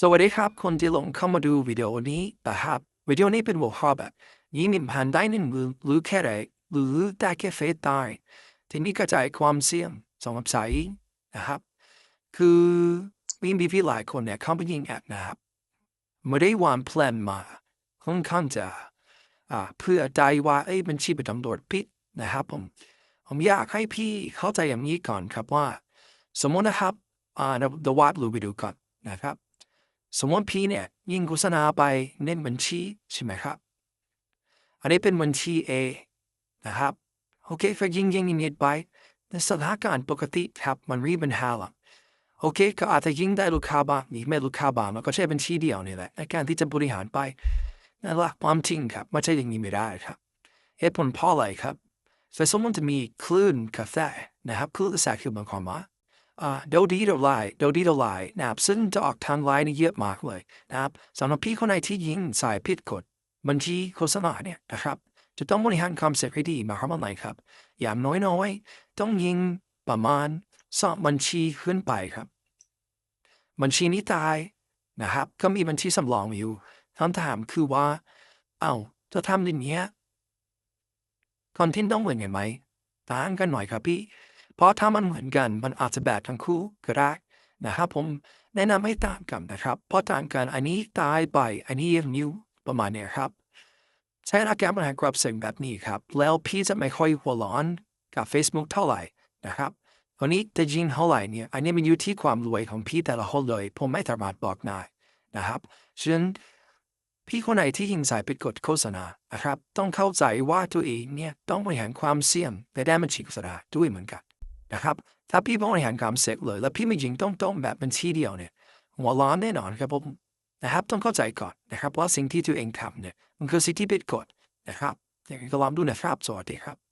สวัสดีครับ คนที่ลงเข้ามาดูวิดีโอนี้นะครับวิดีโอนี้เป็นหัวข้อแบบยิ่งมีผ่านได้หนึ่งหรือรู้แค่ไหนหรือรู้ได้แค่เฟซได้ทีนี้กระจายความเสี่ยงสองอับสายนะครับ คือมีมีพี่หลายคนเนี่ยเข้าไปยิงแอดนะครับไม่ได้วางแผนมาค่อนข้างจะอ่าเพื่อใจว่าเอ้ยบัญชีเป็นตำรวจพิษนะครับผมผมอยากให้พี่เข้าใจอย่างนี้ก่อนครับว่า สมมตินะครับอ่าเดี๋ยวเดี๋ยววาดรูปไปดูก่อนนะครับ สมมติพี่เนี่ยยิงโฆษณาไปเน้นบัญชีใช่ไหมครับ อันนี้เป็นบัญชี A นะครับ โอเคก็ยิงยิงยิงยิงไปในสถานการณ์ปกติครับมันรีปัญหาละโอเคก็อาจจะยิงได้ลูกค้าบ้างมีไม่ลูกค้าบ้างมันก็ใช้บัญชีเดียวนี่แหละในการที่จะบริหารไปนั่นแหละความจริงครับไม่ใช่อย่างนี้ไม่ได้ครับเหตุผลเพราะอะไรครับแต่สมมติจะมีคลื่นกาแฟนะครับคลื่นกาแฟคือหมายความว่าอ่ เดาดีเดาไลเดาดีเดาไลนะครับซึ่งจะออกทางไลน์นี่เยอะมากเลยนะครับสำหรับพี่คนไหนที่ยิงสายผิดกฎบัญชีโฆษณาเนี่ยนะครับจะต้องบริหารความเสร็จให้ดีมายความว่าไงครับ อย่างน้อยๆต้องยิงประมาณสองบัญชีขึ้นไปครับ บัญชีนี้ตายนะครับ ก็มีบัญชีสำรองอยู่คำถามคือว่า เอ้าจะทำอย่างเนี้ยคอนเทนต์ต้องเหมือนกันไหมต่างกันหน่อยครับพี่ เพราะถ้ามันเหมือนกันมันอาจจะแบบทั้งคู่ก็ได้นะครับผมแนะนำให้ตางกันนะครับ เพราะต่างกันอันนี้ตายไปอันนี้ยังอยู่ประมาณนี้ครับ ใช้หลักการบริหารความเสี่ยงแบบนี้ครับ แล้วพี่จะไม่ค่อยหัวร้อนกับ Facebook เท่าไหร่นะครับวันนี้จะยิงเท่าไหร่เนี่ยอันนี้มันอยู่ที่ความรวยของพี่แต่ละคนเลย ผมไม่สามารถบอกได้นะครับฉะนั้นพี่คนไหนที่ยิงสายปิดกฎโฆษณานะครับ ต้องเข้าใจว่าตัวเองเนี่ยต้องบริหารความเสี่ยงในด้านบัญชีโฆษณาด้วยเหมือนกัน นะครับถ้าพี่บริหารความเสี่ยงเลย แล้วพี่ไม่ยิงต้องต้องแบบบัญชีเดียวเนี่ยหัวล้านแน่นอนครับผมนะครับต้องเข้าใจก่อนนะครับว่าสิ่งที่ตัวเองทำเนี่ยมันคือสิ่งที่ผิดกฎนะครับอย่างก็ลองดูนะครับสวัสดีครับ